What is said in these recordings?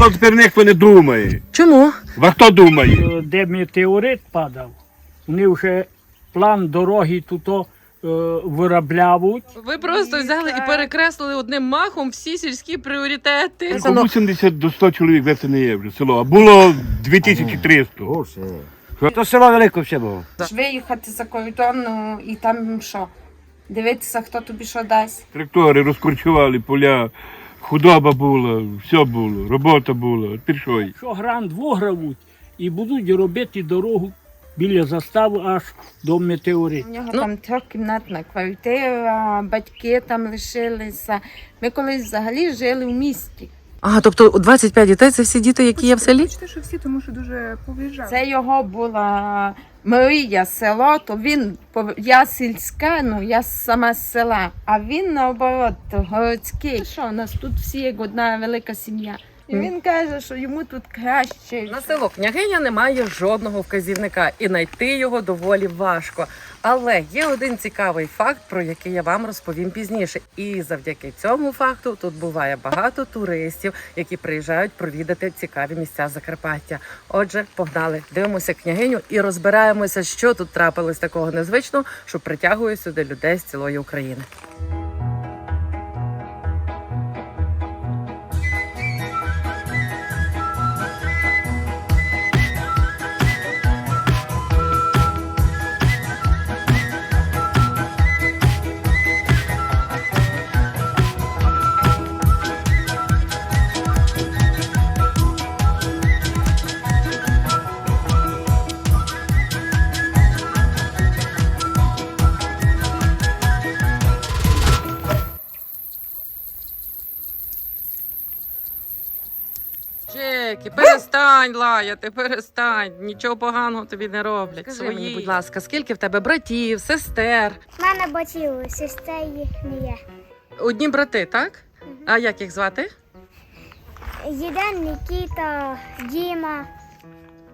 Село тепер ніхто не думає. Чому? А хто думає? Е, де метеорит падав, вони вже план дороги тут е, виробляють. Ви просто взяли і перекреслили одним махом всі сільські пріоритети. По 80 до 100 чоловік це не є вже село. А було 2300. То село велике ще було. Виїхати за кордон ну, і там що? Дивитися, хто тобі що дасть. Трактори розкорчували поля, худоба була, все було, робота була. пішов. що грант вигравуть і будуть робити дорогу біля застави аж до метеориту. У нього Ну. там трьохкімнатна квартира, батьки там лишилися. Ми колись взагалі жили в місті. Ага, тобто 25 дітей це всі діти, які є в селі? Почти що всі, тому що дуже повиїжджали. Це його була мрія, село, то він пов- я сільська, ну я сама з села. А він наоборот городський. Що у нас тут всі як одна велика сім'я. І він каже, що йому тут краще. На село княгиня не має жодного вказівника, і знайти його доволі важко. Але є один цікавий факт, про який я вам розповім пізніше. І завдяки цьому факту тут буває багато туристів, які приїжджають провідати цікаві місця Закарпаття. Отже, погнали, дивимося княгиню і розбираємося, що тут трапилось такого незвичного, що притягує сюди людей з цілої України. Джекі, перестань лаяти, перестань. Нічого поганого тобі не роблять. Скажи мені, будь ласка, скільки в тебе братів, сестер? У мене батьків, сестер не є. Одні брати, так? А як їх звати? Єден Нікіта, Діма,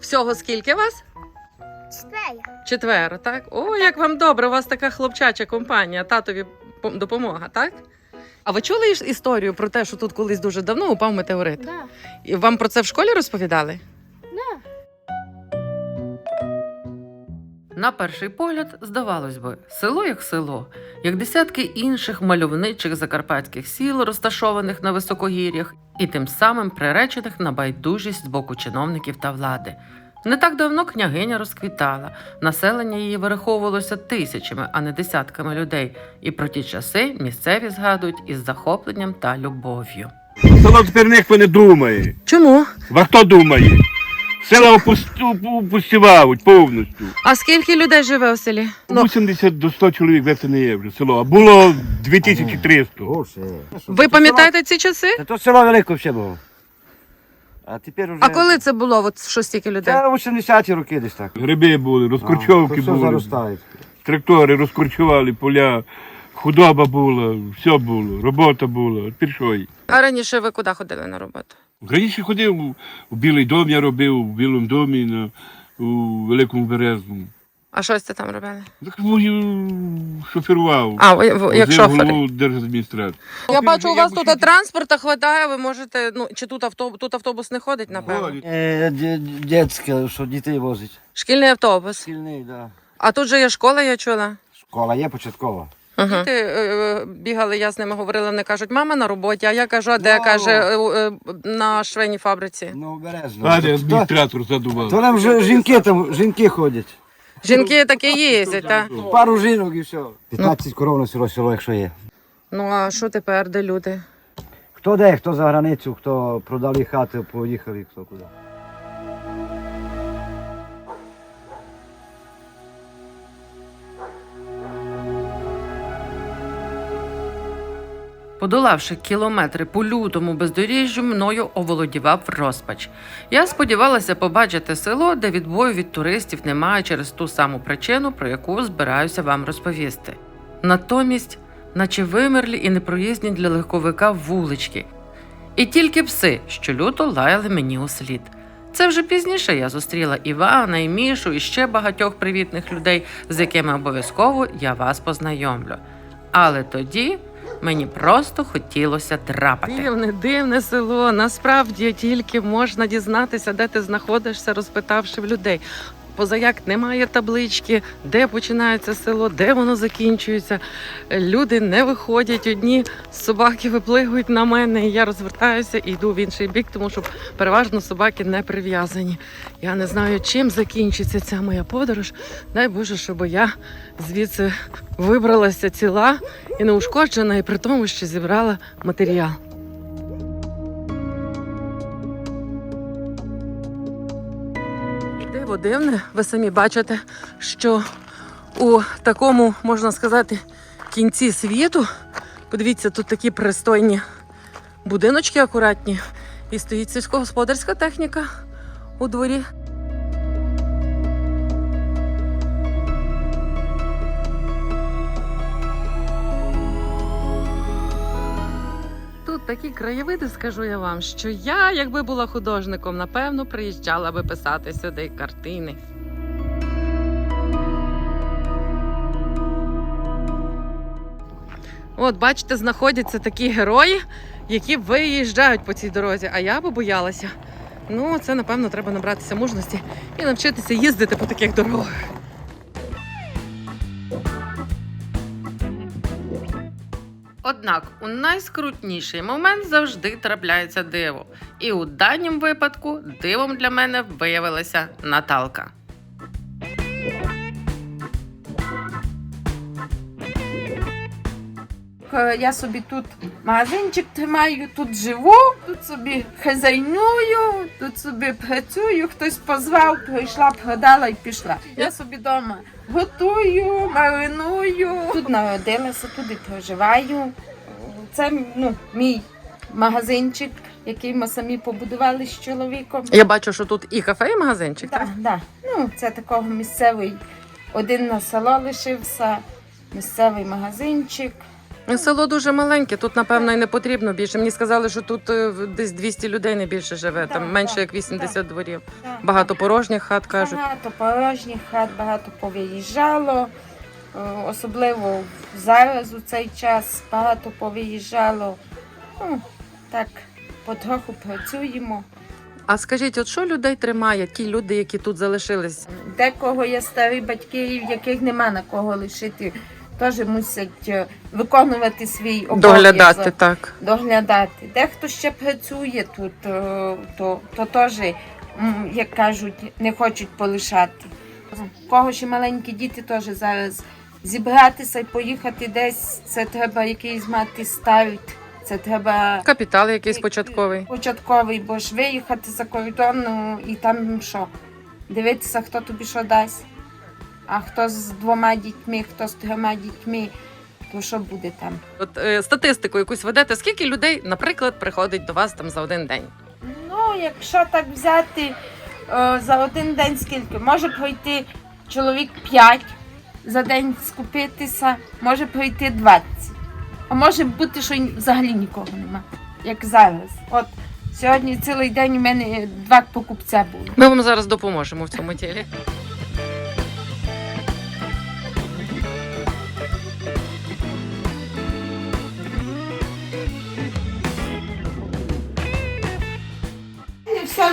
Всього скільки вас? четверо. Четверо, так? О, як вам добре, у вас така хлопчача компанія, татові допомога, так? А ви чули іс- історію про те, що тут колись дуже давно упав метеорит? Да. І вам про це в школі розповідали? Да. На перший погляд, здавалось би, село як село, як десятки інших мальовничих закарпатських сіл, розташованих на високогір'ях, і тим самим приречених на байдужість з боку чиновників та влади. Не так давно княгиня розквітала, населення її вираховувалося тисячами, а не десятками людей. І про ті часи місцеві згадують із захопленням та любов'ю. Село тепер ніхто не думає. Чому? А хто думає? Села опустівають повністю. А скільки людей живе у селі? По 80 до 100 чоловік це не є вже село. А було 2300. Гуше. Ви пам'ятаєте ці часи? Та то село велике ще було. А тепер уже... А коли це було? От що стільки людей? Це 80-ті роки десь так. Гриби були, розкорчовки А, були. заростає. Трактори розкорчували поля, худоба була, все було, робота була. Пішої. А раніше ви куди ходили на роботу? Раніше ходив у- у Білий дом, я робив у Білому домі, на, у Великому Березному. А що це там робили? Так мою шоферував. А, ви, ви як Возив шофери. голову держадміністрації. Я бачу, у вас тут транспорта хватає, ви можете, ну, чи тут автобус, тут автобус не ходить, напевно? Ходить. Е, ді- Дітське, що дітей возить. Шкільний автобус. Сильний, да. А тут же є школа, я чула. Школа є початкова. Угу. Діти е, бігали, я з ними говорила, вони кажуть, мама на роботі, а я кажу, а де? Ну. Каже, е, е, на швейній фабриці. Ну, бережно. Пане То- адміністратор задував. То нам ж- жінки там, жінки ходять. Жінки такі їздять, так? Пару жінок і все. 15 коров на село, село, якщо є. Ну а що тепер, де люди? Хто де, хто за границю, хто продали хати, поїхали, хто куди. Подолавши кілометри по лютому бездоріжжю, мною оволодівав розпач. Я сподівалася побачити село, де відбою від туристів немає через ту саму причину, про яку збираюся вам розповісти. Натомість, наче вимерлі і непроїзні для легковика вулички. І тільки пси, що люто лаяли мені у слід. Це вже пізніше я зустріла Івана, і Мішу і ще багатьох привітних людей, з якими обов'язково я вас познайомлю. Але тоді мені просто хотілося драпати. Дивне, дивне село. Насправді тільки можна дізнатися, де ти знаходишся, розпитавши в людей. Позаяк немає таблички, де починається село, де воно закінчується. Люди не виходять. Одні собаки виплигують на мене. і Я розвертаюся і йду в інший бік, тому що переважно собаки не прив'язані. Я не знаю, чим закінчиться ця моя подорож. Дай Боже, щоб я звідси вибралася ціла і неушкоджена, і при тому, що зібрала матеріал. Диво дивне, ви самі бачите, що у такому, можна сказати, кінці світу, подивіться, тут такі пристойні будиночки акуратні, і стоїть сільськогосподарська техніка у дворі. Такі краєвиди, скажу я вам, що я, якби була художником, напевно, приїжджала би писати сюди картини. От, бачите, знаходяться такі герої, які виїжджають по цій дорозі, а я би боялася. Ну, це, напевно, треба набратися мужності і навчитися їздити по таких дорогах. Однак у найскрутніший момент завжди трапляється диво. І у даному випадку дивом для мене виявилася Наталка. Я собі тут магазинчик тримаю, тут живу, тут собі хазяйную, тут собі працюю, хтось позвав, прийшла, продала і пішла. Я собі вдома готую, мариную. Тут народилася, тут і проживаю. Це ну, мій магазинчик, який ми самі побудували з чоловіком. Я бачу, що тут і кафе, і магазинчик. Так, да. Ну, це такого місцевий. Один на село лишився, місцевий магазинчик. Село дуже маленьке, тут, напевно, і не потрібно більше. Мені сказали, що тут е, десь 200 людей не більше живе, там Так, менше так, як 80 дворів. Так, Багато порожніх хат кажуть. Багато порожніх хат, багато повиїжджало. Е, Особливо зараз у цей час багато повиїжджало. Ну, так, потроху працюємо. А скажіть, от що людей тримає, ті люди, які тут залишились? Декого є старі батьки, в яких нема на кого лишити, теж мусять е, виконувати свій обов'язок. Доглядати так. доглядати. Дехто ще працює тут, е, то, то теж, як кажуть, не хочуть полишати. У кого ще маленькі діти теж зараз зібратися і поїхати десь, це треба якийсь мати старт, це треба Капітал якийсь початковий. початковий, бо ж виїхати за кордон ну, і там що? Дивитися, хто тобі що дасть. А хто з двома дітьми, хто з трьома дітьми, то що буде там? От е, статистику якусь ведете, скільки людей, наприклад, приходить до вас там за один день? Ну, якщо так взяти е, за один день скільки, може пройти чоловік 5 за день скупитися, може пройти 20. А може бути, що й взагалі нікого нема, як зараз. От сьогодні цілий день у мене два покупця було. Ми вам зараз допоможемо в цьому тілі.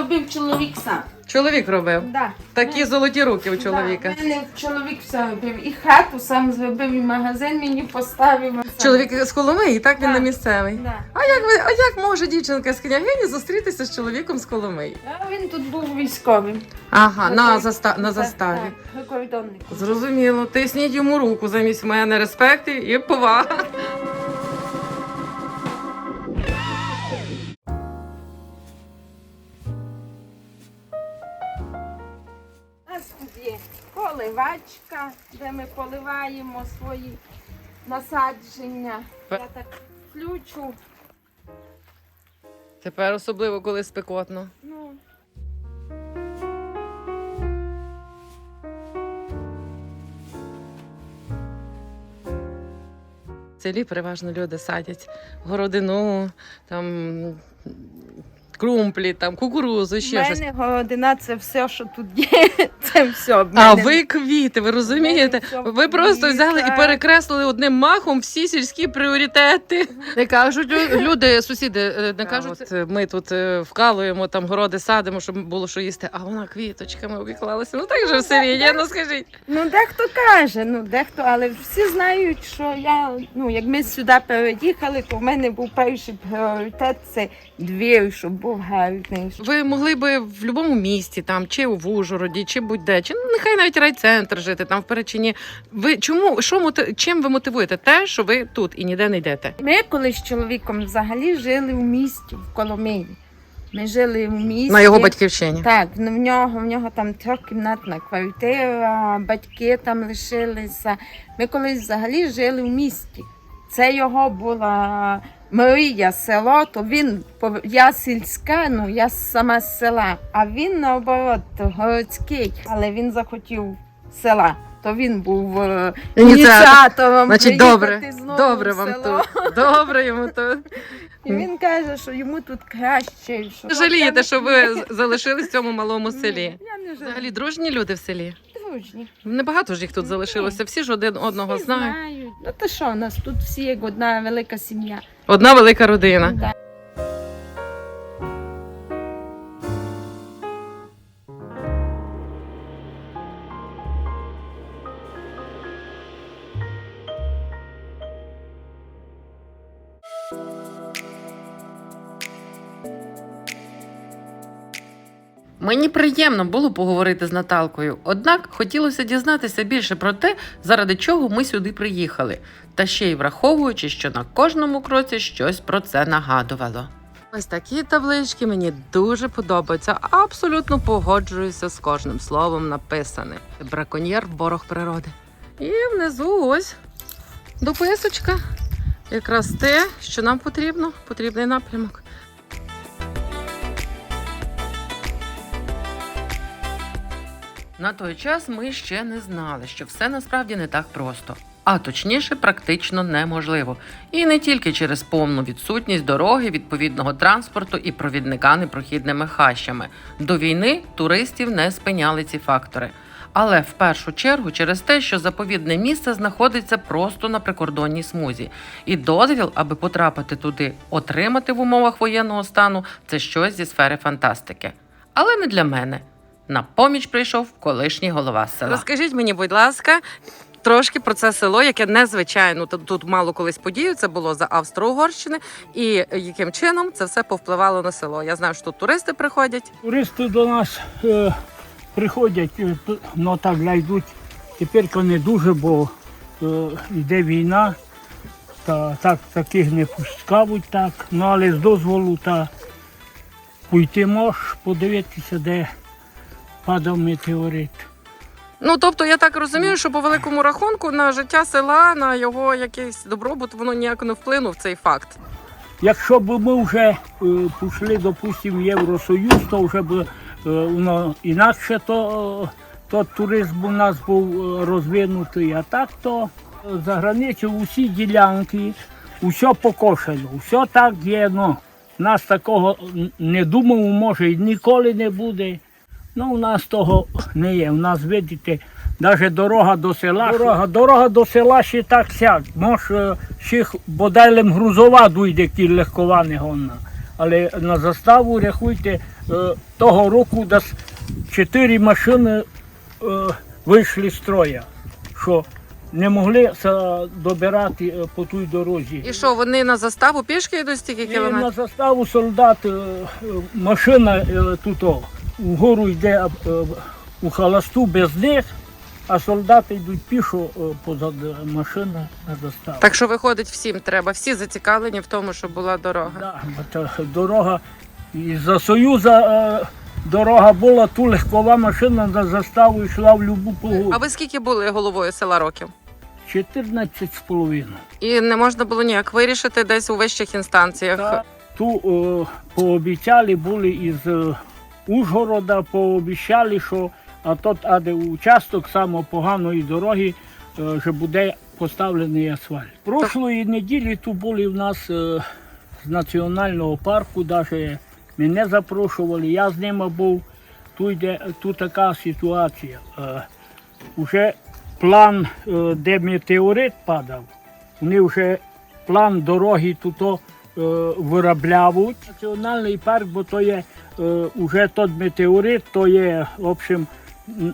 Робив чоловік сам. Чоловік робив. Да. Такі золоті руки у чоловіка. Да, мене чоловік все робив. І хату сам зробив, і магазин мені поставив. Чоловік з Коломиї, так він Да. не місцевий. Да. А як ви, а як може дівчинка з княгині зустрітися з чоловіком з Коломиї? А він тут був військовим. Ага, на, заста... на заставі. Так, прикордонник. Зрозуміло, тисніть йому руку замість мене респект і повага. Поливачка, де ми поливаємо свої насадження. Я так включу. Тепер особливо, коли спекотно. Ну, В селі переважно люди садять городину, там крумплі, там, кукурузу, ще У щось. мене городина це все, що тут є. Це все. В А мене- ви квіти, ви розумієте? все Ви просто взяли і перекреслили одним махом всі сільські пріоритети. Не кажуть лю- люди, сусіди, е, не кажуть, от е, ми тут е, вкалуємо, там городи садимо, щоб було що їсти, а вона квіточками обіклалася. Ну так же в селі є, ну скажіть. Ну, дехто каже, ну дехто, але всі знають, що я, ну, як ми сюди переїхали, то в мене був перший пріоритет це двір, щоб був. Ви могли би в будь-якому місті, там чи в Ужгороді, чи будь-де, чи ну, нехай навіть райцентр жити там в Перечині. Ви чому що чим ви мотивуєте те, що ви тут і ніде не йдете? Ми колись з чоловіком взагалі жили в місті, в Коломиї. Ми жили в місті. На його батьківщині. Так, ну, в нього, в нього там трьохкімнатна квартира, батьки там лишилися. Ми колись взагалі жили в місті. Це його була мрія, село, то він я сільська, ну я сама з села, а він наоборот городський, але він захотів села. То він був е, Ініціатор. ініціатором. Значить, добре, знову добре в вам село. тут. Добре йому тут. І він каже, що йому тут краще. Що Жалієте, що ви залишились в цьому малому селі. Я не Взагалі жалію. дружні люди в селі. Дружні. Небагато ж їх тут залишилося. Всі ж один одного Всі знають. знають. Ну то що, у нас тут всі як одна велика сім'я. Одна велика родина. Да. Мені приємно було поговорити з Наталкою, однак хотілося дізнатися більше про те, заради чого ми сюди приїхали, та ще й враховуючи, що на кожному кроці щось про це нагадувало. Ось такі таблички мені дуже подобаються. Абсолютно погоджуюся з кожним словом написане. Браконьєр ворог природи. І внизу ось дописочка. Якраз те, що нам потрібно, потрібний напрямок. На той час ми ще не знали, що все насправді не так просто. А точніше, практично неможливо. І не тільки через повну відсутність дороги, відповідного транспорту і провідника непрохідними хащами. До війни туристів не спиняли ці фактори. Але в першу чергу через те, що заповідне місце знаходиться просто на прикордонній смузі, і дозвіл, аби потрапити туди, отримати в умовах воєнного стану, це щось зі сфери фантастики. Але не для мене. На поміч прийшов колишній голова села. Розкажіть мені, будь ласка, трошки про це село, яке незвичайно тут, тут мало колись подію. Це було за Австро-Угорщини, і яким чином це все повпливало на село. Я знаю, що тут туристи приходять. Туристи до нас е, приходять, е, ну так йдуть. Тепер не дуже, бо е, йде війна, та так таких не пускають так. Ну але з дозволу та пойти можеш подивитися, де падав метеорит. Ну тобто, я так розумію, що по великому рахунку на життя села, на його якийсь добробут, воно ніяк не вплинув цей факт. Якщо б ми вже е, пішли, допустимо, в Євросоюз, то вже б е, воно інакше, то, е, то туризм у нас був е, розвинутий, а так то е, за границю усі ділянки, усе покошено, все так є. Ну, нас такого не думав, може і ніколи не буде. Ну, у нас того не є. У нас, видите, навіть дорога до села. Дорога, дорога до села ще так сяк. Може, ще х- бодай грузова дойде, кі легкова не гонна. Але на заставу рахуйте, е, того року десь чотири машини е, вийшли з строя, що не могли добирати е, по тій дорозі. І що вони на заставу пішки йдуть стільки І на заставу солдат, машина тут о, вгору йде е, у холосту без них, а солдати йдуть пішо е, позад машини на заставу. Так що виходить, всім треба, всі зацікавлені в тому, щоб була дорога. Да, дорога і за Союза е, дорога була, ту легкова машина на заставу йшла в любу погоду. А ви скільки були головою села років? 14 з половиною. І не можна було ніяк вирішити десь у вищих інстанціях. Та Ту е, пообіцяли були із Ужгорода, пообіцяли, що а тот, а де участок саме поганої дороги, е, що буде поставлений асфальт. Прошлої неділі тут були в нас е, з національного парку, навіть Мене запрошували, я з ними був. Тут, йде, тут така ситуація. Е, Уже план, е, де метеорит падав, вони вже план дороги тут е, виробляють. Національний парк, бо то є е, уже тот метеорит, то є в общем,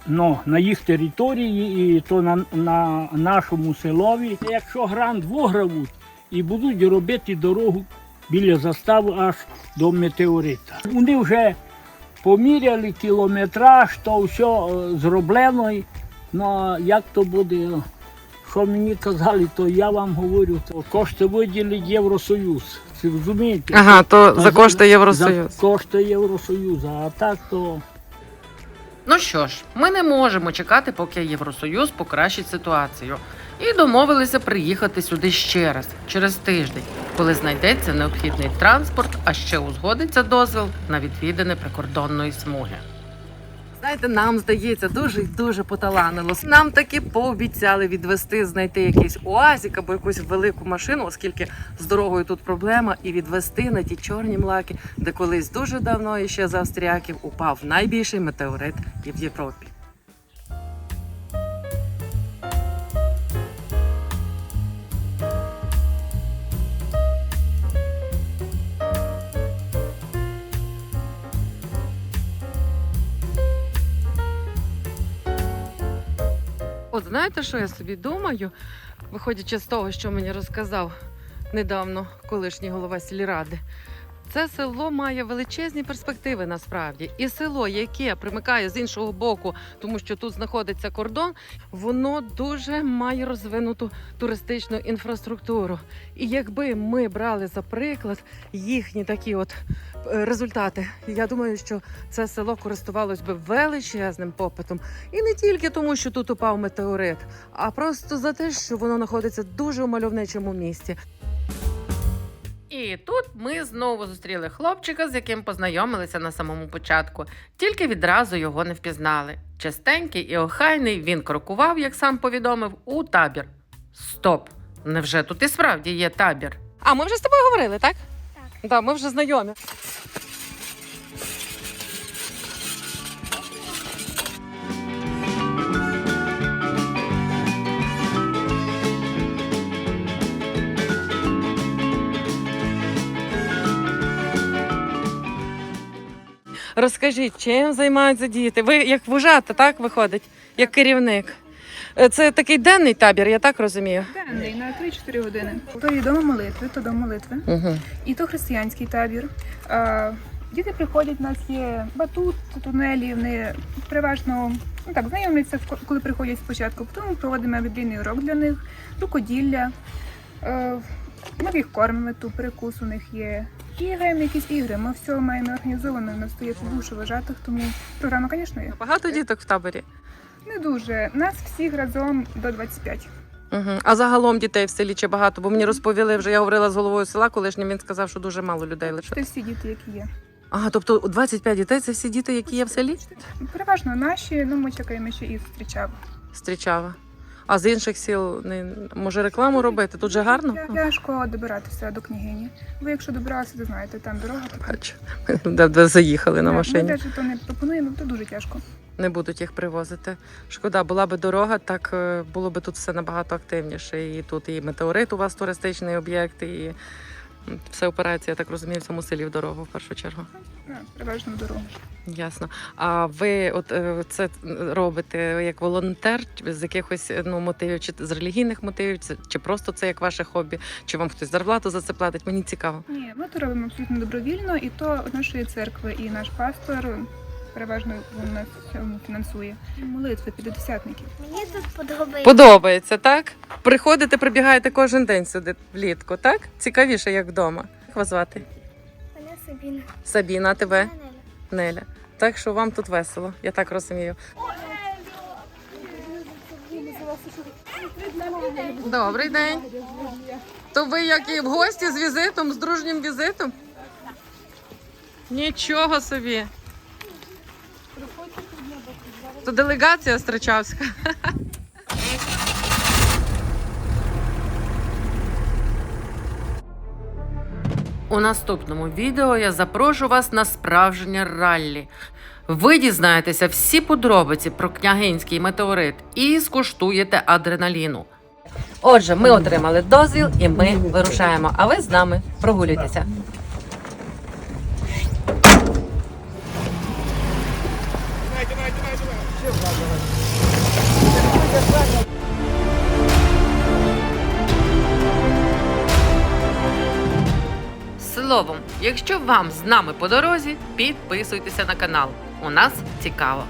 ну, на їх території і то на, на нашому селові. Якщо грант вигравуть і будуть робити дорогу біля застави аж до метеорита. Вони вже поміряли кілометраж, то все е, зроблено. Ну, як то буде, що мені казали, то я вам говорю, то кошти виділить Євросоюз. Це розумієте? Ага, то А за кошти Євросоюз. За кошти Євросоюзу, а так то. Ну що ж, ми не можемо чекати, поки Євросоюз покращить ситуацію. І домовилися приїхати сюди ще раз, через тиждень, коли знайдеться необхідний транспорт, а ще узгодиться дозвіл на відвідини прикордонної смуги. Знаєте, нам здається, дуже й дуже поталанило. Нам таки пообіцяли відвести, знайти якийсь оазік або якусь велику машину, оскільки з дорогою тут проблема, і відвести на ті чорні млаки, де колись дуже давно і ще за австріяків упав найбільший метеорит і в Європі. От знаєте, що я собі думаю, виходячи з того, що мені розказав недавно колишній голова сільради. Це село має величезні перспективи насправді. І село, яке примикає з іншого боку, тому що тут знаходиться кордон, воно дуже має розвинуту туристичну інфраструктуру. І якби ми брали за приклад їхні такі от е, результати, я думаю, що це село користувалось би величезним попитом. І не тільки тому, що тут упав метеорит, а просто за те, що воно знаходиться дуже у мальовничому місті. І тут ми знову зустріли хлопчика, з яким познайомилися на самому початку, тільки відразу його не впізнали. Чистенький і охайний він крокував, як сам повідомив, у табір. Стоп! Невже тут і справді є табір? А ми вже з тобою говорили, так? Так. Да, ми вже знайомі. Розкажіть, чим займаються діти? Ви як вожата, так виходить, як керівник. Е, Це такий денний табір, я так розумію. Денний на 3-4 години. То є дома молитви, то дом молитви, Угу. і то християнський табір. А, діти приходять, у нас є батут, тунелі, вони переважно ну так, знайомляться, в- коли приходять спочатку. Потім проводимо біблійний урок для них, рукоділля. Е, ми їх кормимо, тут перекус у них є. І граємо якісь ігри. Ми все маємо організовано, у нас є дуже вважатих, тому програма, звісно, є. Багато діток в таборі. Не дуже. Нас всіх разом до 25. Угу. А загалом дітей в селі чи багато? Бо мені розповіли вже, я говорила з головою села колишнім, він сказав, що дуже мало людей лише. Це всі діти, які є. Ага, тобто 25 дітей це всі діти, які є в селі? Переважно наші, ну ми чекаємо ще і зустрічав. Стрічава. А з інших сіл не може рекламу робити? Тут же гарно? Тяжко добиратися до княгині. Ви якщо добиралися, то знаєте, там дорога така. Бачу. ми де заїхали на Ми теж то не пропонуємо, то дуже тяжко. Не будуть їх привозити. Шкода, була би дорога, так е, було би тут все набагато активніше. І тут і метеорит у вас туристичний об'єкт, і все опирається, я так розумію, в цьому селі в дорогу в першу чергу. Ну, переважно дорогу. Ясно. А ви от е, це робите як волонтер з якихось ну мотивів, чи з релігійних мотивів, чи- чи просто це як ваше хобі, чи вам хтось зарплату за це платить? Мені цікаво. Ні, ми то робимо абсолютно добровільно, і то нашої церкви, і наш пастор переважно він нас в цьому фінансує. Молитви п'ятидесятників. Мені тут подобається. Подобається, так? Приходите, прибігаєте кожен день сюди влітку, так? Цікавіше, як вдома. Як вас звати? Мене Сабіна. Сабіна, а тебе? Неля. Так що вам тут весело, я так розумію. Добрий день. То ви як і в гості з візитом, з дружнім візитом? Нічого собі. То делегація Стричавська. У наступному відео я запрошу вас на справжнє раллі. Ви дізнаєтеся всі подробиці про княгинський метеорит і скуштуєте адреналіну. Отже, ми отримали дозвіл і ми вирушаємо. А ви з нами прогулюйтеся. Словом, якщо вам з нами по дорозі, підписуйтеся на канал. У нас цікаво.